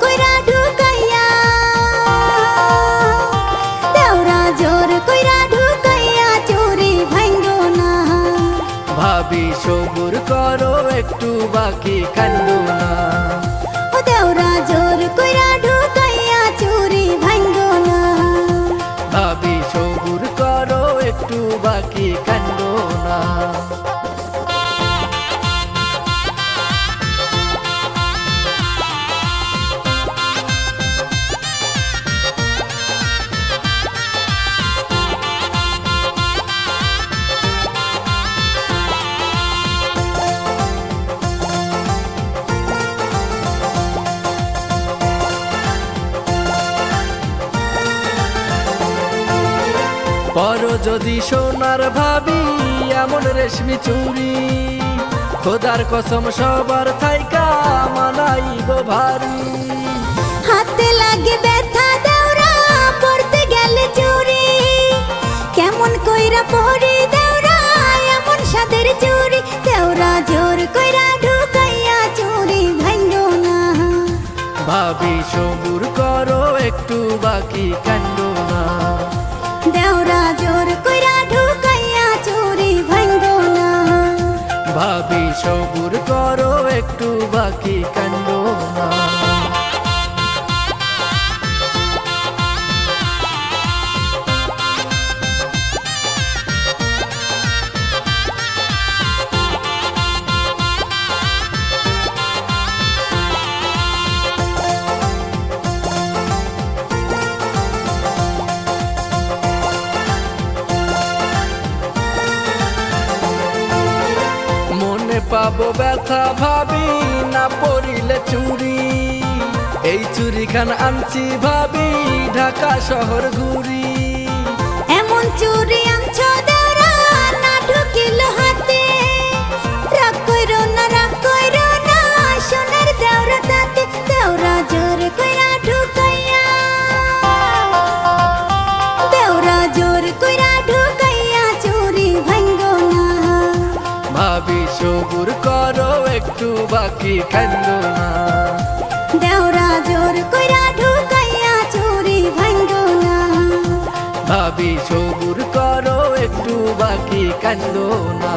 কইরা ঢুকাইয়া। দেওরা না। ভাবি সবুর করো একটু বাকি কান্দ না। ও দেওরা জোর কইরা ঢুকাইয়া চুরি ভাঙ্গ না। ভাবি সবুর করো একটু বাকি কান্দ না। পর যদি সোনার ভাবি এমন রেশমি চুরি। খোদার কসম সবার থাইকা মানাইব ভারী। হাতে লাগে ব্যথা দেওরা পড়তে গেলে চুরি। কেমন কইরা পড়ি দেওরা এমন সাদের চুরি। দেওরা জোর কইরা ঢুকাইয়া চুরি ভাঙ্গো না। ভাবি সবুর করো একটু বাকি কান্দো না। দেওরা জোর কইরা ঢুকাইয়া চুরি ভাঙ্গো না। ভাবি সবুর করো একটু বাকি কান্দো না। পাবো ব্যথা ভাবি, না পড়িলে চুরি। এই চুরি খান আনছি ভাবি, ঢাকা শহর ঘুরি। এমন চুরি সবুর করো একটু বাকি কান্দো না। দেওরা জোর কইরা ঢুকাইয়া চুরি ভাঙ্গো না। ভাবি সবুর করো একটু বাকি কান্দো না।